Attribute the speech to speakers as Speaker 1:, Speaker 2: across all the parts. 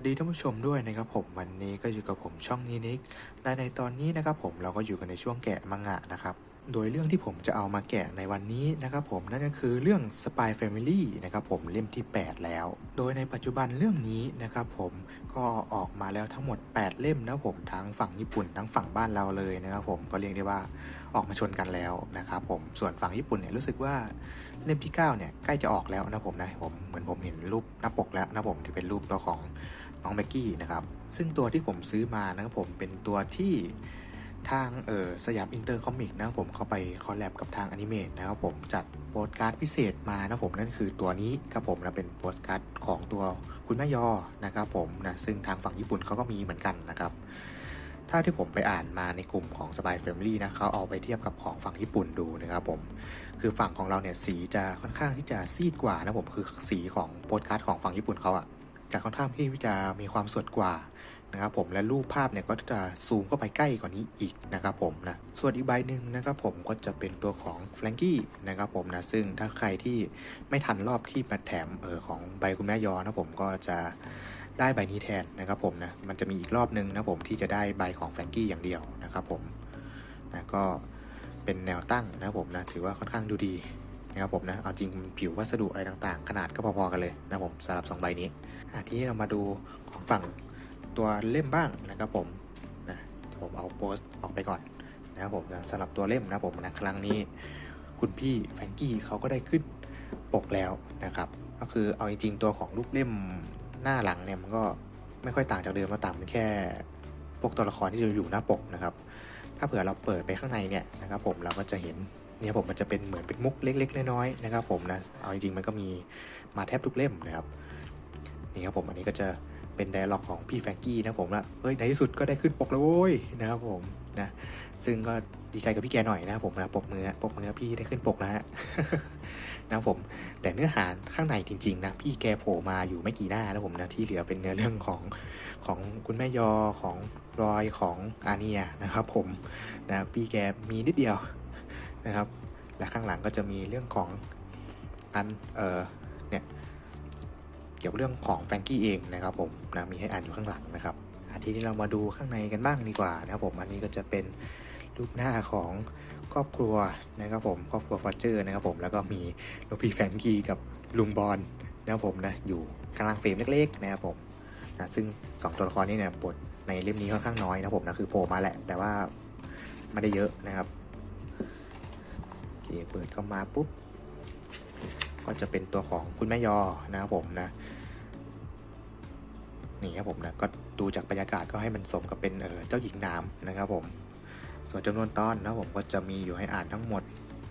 Speaker 1: วัสดีท่านผู้ชมด้วยนะครับผมวันนี้ก็อยู่กับผมช่องนี้นิกและในตอนนี้นะครับผมเราก็อยู่กันในช่วงแกะมังงะนะครับโดยเรื่องที่ผมจะเอามาแกะในวันนี้นะครับผมนั่นก็คือเรื่อง Spy Family นะครับผมเล่มที่ 8 แล้ว โดยในปัจจุบันเรื่องนี้นะครับผมก็ออกมาแล้วทั้งหมด 8 เล่มนะผมทั้งฝั่งญี่ปุ่นทั้งฝั่งบ้านเราเลยนะครับผมก็เรียกได้ว่าออกมาชนกันแล้วนะครับผมส่วนฝั่งญี่ปุ่นเนี่ยรู้สึกว่าเล่มที่ 9 เนี่ยใกล้จะออกแล้วนะผมนะผมเหมือนผมเห็นรูปหน้าปกแล้วนะผมที่เป็นรูปตัวของ น้องแม็กกี้นะครับ ซึ่งตัวที่ผมซื้อมานะครับผมเป็นตัวที่ทางเออสยามอินเตอร์คอมิกนะครับผมเข้าไปคอลแลบกับทางอนิเมตนะครับผมจัดโปสการ์ดพิเศษมานะผมนั่นคือตัวนี้ครับผมนะเป็นโปสการ์ดของตัวคุณแม่ยอนะครับผมนะซึ่งทางฝั่งญี่ปุ่นเขาก็มีเหมือนกันนะครับถ้าที่ผมไปอ่านมาในกลุ่มของ Spy Family นะเขาเอาไปเทียบกับของฝั่งญี่ปุ่นดูนะครับผม คือฝั่งของเราเนี่ยสีจะค่อนข้างที่จะซีดกว่านะผมคือสีของโปสการ์ดของฝั่งญี่ปุ่นเขาอะ จะค่อนข้างที่จะมีความสดกว่านะครับผมและรูปภาพเนี่ยก็จะซูมเข้าไปใกล้กว่านี้อีกนะครับผมนะส่วนอีกใบหนึ่งนะครับผมก็จะเป็นตัวของแฟรงกี้นะครับผมนะซึ่งถ้าใครที่ไม่ทันรอบที่มาแถมเออของใบคุณแม่ยอนะผมก็จะได้ใบนี้แทนนะครับผมนะมันจะมีอีกรอบนึงนะผมที่จะได้ใบของแฟรงกี้อย่างเดียวนะครับผมนะก็เป็นแนวตั้งนะครับผมนะถือว่าค่อนข้างดูดี นะครับผมนะ เอาจริงผิววัสดุอะไรต่างๆ ขนาดก็พอๆกันเลยนะผมสำหรับสองใบนี้อทีนี้เรามาดูของฝั่งตัวเล่มบ้างนะครับผมนะผมเอาโพสต์ออกไปก่อนนะครับผมนะสำหรับตัวเล่มนะผมนะครั้งนี้ คุณพี่แฟรงกี้เขาก็ได้ขึ้นปกแล้วนะครับ ก็คือเอาจริงๆตัวของรูปเล่มหน้าหลังเนี่ยมันก็ไม่ค่อยต่างจากเดิมมาต่างเป็นแค่พวกตัวละครที่จะอยู่หน้าปกนะครับ ถ้าเผื่อเราเปิดไปข้างในเนี่ยนะครับผมเราก็จะเห็น เนี่ยผมมันจะเป็นเหมือนเป็นมุกเล็ก ๆ น้อยๆนะครับ ผมนะเอาจริงๆมันก็มีมาแทบทุกเล่มนะครับนี่ครับผมอันนี้ก็จะเป็นไดอะล็อกของพี่แฟงกี้นะผมละเฮ้ยในที่สุดก็ได้ขึ้นปกแล้วโว้ยนะครับผมนะซึ่งก็ดีใจกับพี่แกหน่อยนะครับผมนะปกมือปกมือพี่ได้ขึ้นปกแล้วฮะนะครับผมแต่เนื้อหาข้างในจริง ๆ นะพี่แกโผล่มาอยู่ไม่กี่หน้านะผมนะที่เหลือเป็นเนื้อเรื่องของของคุณแม่ยอของรอยของอาเนียนะครับผมนะพี่แกมีนิดเดียว นะครับ และข้างหลังก็จะมีเรื่องของอันเออเนี่ยเกี่ยวกับเรื่องของแฟงกี้เองนะครับผมนะมีให้อ่านอยู่ข้างหลังนะครับอาทีนี้เรามาดูข้างในกันบ้างดีกว่านะครับผมอันนี้ก็จะเป็นรูปหน้าของครอบครัวนะครับผมครอบครัวฟอร์เจอร์นะครับผมแล้วก็มีลูกพี่แฟงกี้กับลุงบอลนะครับผมนะอยู่กลางเฟรมเล็กๆนะครับผมนะซึ่งสองตัวละครนี้เนี่ยบทในเล่มนี้ค่อนข้างน้อยนะครับผมนะคือโผล่มาแหละ แต่ว่าไม่ได้เยอะนะครับ เคเปิดเข้ามาปุ๊บ ก็จะเป็นตัวของคุณแม่ยอนะครับผมนะ นี่ครับผมนะ ก็ดูจากบรรยากาศก็ให้มันสมกับเป็นเออเจ้าหญิงน้ำนะครับผม ส่วนจำนวนตอนนะผมก็จะมีอยู่ให้อ่านทั้งหมด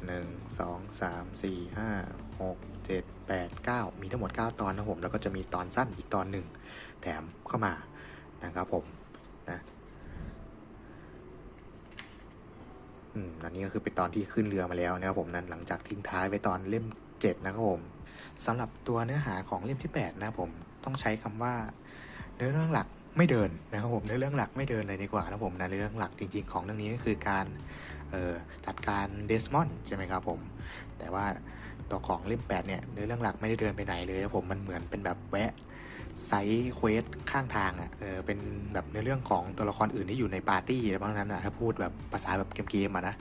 Speaker 1: 1 2 3 4 5 6 7 8 9 มีทั้งหมด 9 ตอนนะผม แล้วก็จะมีตอนสั้นอีกตอนหนึ่งแถมเข้ามานะครับผมนะ อืมอั นี้ก็คือเป็นตอนที่ขึ้นเรือมาแล้วนะครับผมนั้นหลังจากทิ้งท้ายไปตอนเล่มเจ็ดนะครับผมสำหรับตัวเนื้อหาของเล่มที่ 8 นะครับผมต้องใช้คำว่าเนื้อเรื่องหลักไม่เดินนะครับผมเนื้อเรื่องหลักไม่เดินเลยดีกว่านะครับผมนะเนื้อเรื่องหลักจริง ๆ ของเรื่องนี้ก็คือการจัดการเดสมอนด์ใช่ไหมครับผมแต่ว่าตัวของเล่ม8เนี่ยเนื้อเรื่องหลักไม่ได้เดินไปไหนเลยนะครับผมมันเหมือนเป็นแบบแวะ ไซส์เควสข้างทางอะ เออ เป็นแบบในเรื่องของตัวละครอื่นที่อยู่ในปาร์ตี้อะไรบางนั้นอะ ถ้าพูดแบบภาษาแบบเกมๆอะนะ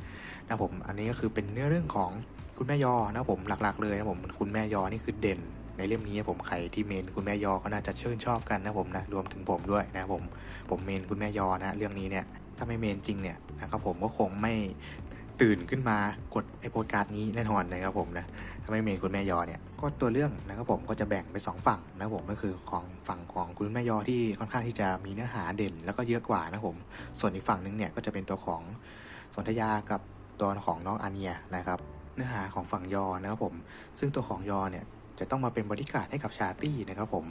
Speaker 1: นะผม อันนี้ก็คือเป็นเนื้อเรื่องของคุณแม่ยอ นะผม หลักๆเลยนะผม คุณแม่ยอ นี่คือเด่น ในเล่มนี้ผม ใครที่เมนคุณแม่ยอ ก็น่าจะชื่นชอบกันนะผมนะ รวมถึงผมด้วยนะผม ผมเมนคุณแม่ยอนะ เรื่องนี้เนี่ย ถ้าไม่เมนจริงเนี่ยนะครับผมก็คงไม่ ตื่นขึ้นมากดไอโพดการ์ดนี้แน่นอนนะครับผมนะถ้าไม่เมนคุณแม่ยอเนี่ยก็ตัวเรื่องนะครับผมก็จะแบ่งเป็นสองฝั่งนะครับผมก็คือของฝั่งของคุณแม่ยอที่ค่อนข้างที่จะมีเนื้อหาเด่น แล้วก็เยอะกว่านะครับผม ส่วนอีกฝั่งนึงเนี่ยก็จะเป็นตัวของสนธยากับตัวของน้องอาเนียนะครับ เนื้อหาของฝั่งยอนะครับผม ซึ่งตัวของยอเนี่ย จะต้องมาเป็นบริการให้กับชาตี้นะครับผม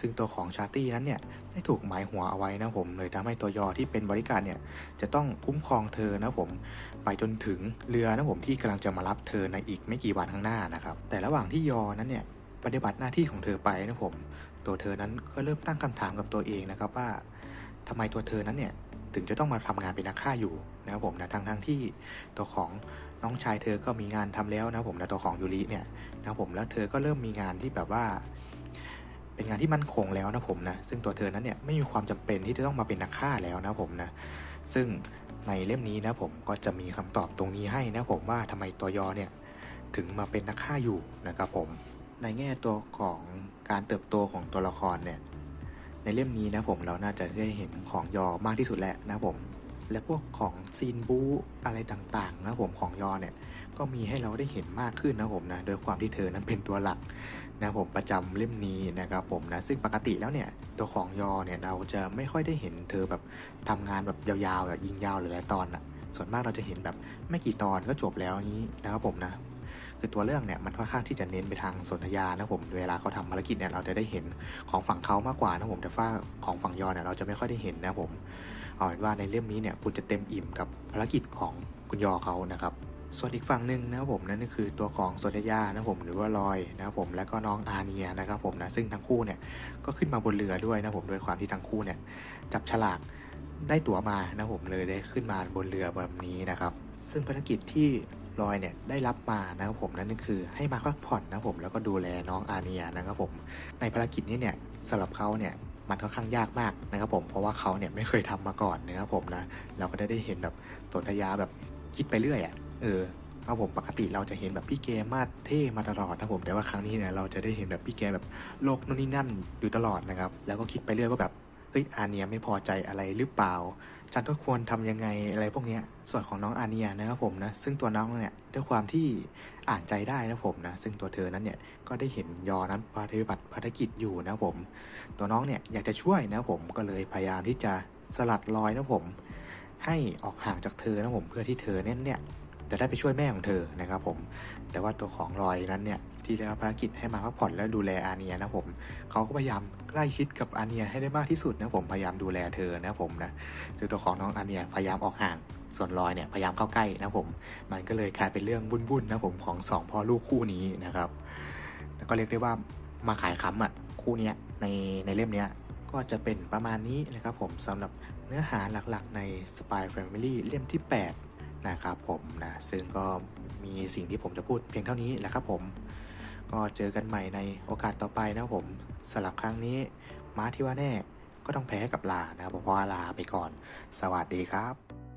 Speaker 1: ซึ่งตัวของชาตี้นั้นเนี่ยได้ถูกหมายหัวเอาไว้นะผมเลยทำให้ตัวยอที่เป็นบริการเนี่ยจะต้องคุ้มครองเธอนะผม ไปจนถึงเรือนะผมที่กำลังจะมารับเธอในอีกไม่กี่วันข้างหน้านะครับ แต่ระหว่างที่ยอนั้นเนี่ยปฏิบัติหน้าที่ของเธอไปนะผม ตัวเธอนั้นก็เริ่มตั้งคำถามกับตัวเองนะครับว่าทำไมตัวเธอนั้นเนี่ย ถึงจะต้องมาทำงานเป็นนักฆ่าอยู่นะครับผมนะทั้งทั้งที่ตัวของน้องชายเธอก็มีงานทำแล้วนะครับผมนะตัวของยูริเนี่ยนะครับผมแล้วเธอก็เริ่มมีงานที่แบบว่า เป็นงานที่มั่นคงแล้วนะผมนะซึ่งตัวเธอนั้นเนี่ยไม่มีความจำเป็นที่จะต้องมาเป็นนักฆ่าแล้วนะผมนะซึ่งในเล่มนี้นะผมก็จะมีคำตอบตรงนี้ให้นะผมว่าทำไมตัวยอเนี่ยถึงมาเป็นนักฆ่าอยู่นะครับผมในแง่ตัวของการเติบโตของตัวละครเนี่ย ในเล่มนี้นะผมเราน่าจะได้เห็นของยอมากที่สุดแล้วนะผม และพวกของซีนบูอะไรต่างๆนะผมของยอเนี่ยก็มีให้เราได้เห็นมากขึ้นนะผมนะโดยความที่เธอนั้นเป็นตัวหลักนะผมประจำเล่มนี้นะครับผมนะซึ่งปกติแล้วเนี่ยตัวของยอเนี่ยเราจะไม่ค่อยได้เห็นเธอแบบทำงานแบบยาวๆแบบยิงยาวหรือหลายตอนอะส่วนมากเราจะเห็นแบบไม่กี่ตอนก็จบแล้วนี้นะครับผมนะ คือตัวเรื่องเนี่ยมันค่อนข้างที่จะเน้นไปทางสนธยานะผมเวลาเขาทำภารกิจเนี่ยเราจะได้เห็นของฝั่งเขามากกว่านะผมแต่ว่าของฝั่งยอเนี่ยเราจะไม่ค่อยได้เห็นนะผมเอาเป็นว่าในเล่มนี้เนี่ยคุณจะเต็มอิ่มกับภารกิจของคุณยอเขานะครับส่วนอีกฝั่งหนึ่งนะครับผมนั่นก็คือตัวของสนธยานะผมหรือว่าลอยนะครับผมแล้วก็น้องอาเนียนะครับผมนะซึ่งทั้งคู่เนี่ยก็ขึ้นมาบนเรือด้วยนะผมด้วยความที่ทั้งคู่เนี่ยจับฉลากได้ตั๋วมานะผมเลยได้ขึ้นมาบนเรือแบบนี้นะครับ ซึ่งภารกิจที่ ลอยเนี่ยได้รับมานะครับผมนั่นก็คือให้มาพักผ่อนนะครับผมแล้วก็ดูแลน้องอาเนียนะครับผม ในภารกิจนี้เนี่ยสำหรับเขาเนี่ยมันค่อนข้างยากมากนะครับผมเพราะว่าเขาเนี่ยไม่เคยทำมาก่อนนะครับผมนะเราก็ได้ได้เห็นแบบสนธยาแบบคิดไปเรื่อยอะ่ะเออครับผมปกติเราจะเห็นแบบพี่เกมาเท่มาตลอดนะผมแต่ว่าครั้งนี้เนี่ยเราจะได้เห็นแบบพี่แกแบบโลกนู่นนี่นั่นอยู่ตลอดนะครับแล้วก็คิดไปเรื่อยว่าแบบเฮ้ยอาเนียไม่พอใจอะไรหรือเปล่า ฉันก็ควรทำยังไงอะไรพวกเนี้ย ส่วนของน้องอาเนียนะครับผมนะ ซึ่งตัวน้องเนี่ยด้วยความที่อ่านใจได้นะผมนะ ซึ่งตัวเธอนั้นเนี่ยก็ได้เห็นยอนั้นปฏิบัติภารกิจอยู่นะผม ตัวน้องเนี่ยอยากจะช่วยนะผมก็เลยพยายามที่จะสลัดรอยนะผม ให้ออกห่างจากเธอนะผมเพื่อที่เธอเนี่ยเนี่ยจะได้ไปช่วยแม่ของเธอนะครับผม แต่ว่าตัวของรอยนั้นเนี่ย ที่ได้รับภารกิจให้มาพักผ่อนและดูแลอาเนียนะผมเขาก็พยายามใกล้ชิดกับอาเนียให้ได้มากที่สุดนะผมพยายามดูแลเธอนะผมนะซึ่งตัวของน้องอาเนียพยายามออกห่างส่วนรอยเนี่ยพยายามเข้าใกล้นะผม มันก็เลยกลายเป็นเรื่องวุ่นๆนะผมของสองพ่อลูกคู่นี้นะครับแล้วก็เรียกได้ว่ามาขายคำอะคู่เนี้ยในในเล่มเนี้ยก็จะเป็นประมาณนี้นะครับผมสำหรับเนื้อหาหลักๆ ใน Spy Family เล่มที่ 8 นะครับผมนะซึ่งก็มีสิ่งที่ผมจะพูดเพียงเท่านี้แหละครับผม ก็เจอกันใหม่ในโอกาสต่อไปนะผมสำหรับครั้งนี้ม้าที่ว่าแน่ก็ต้องแพ้กับลานะครับเพราะว่าลาไปก่อน สวัสดีครับ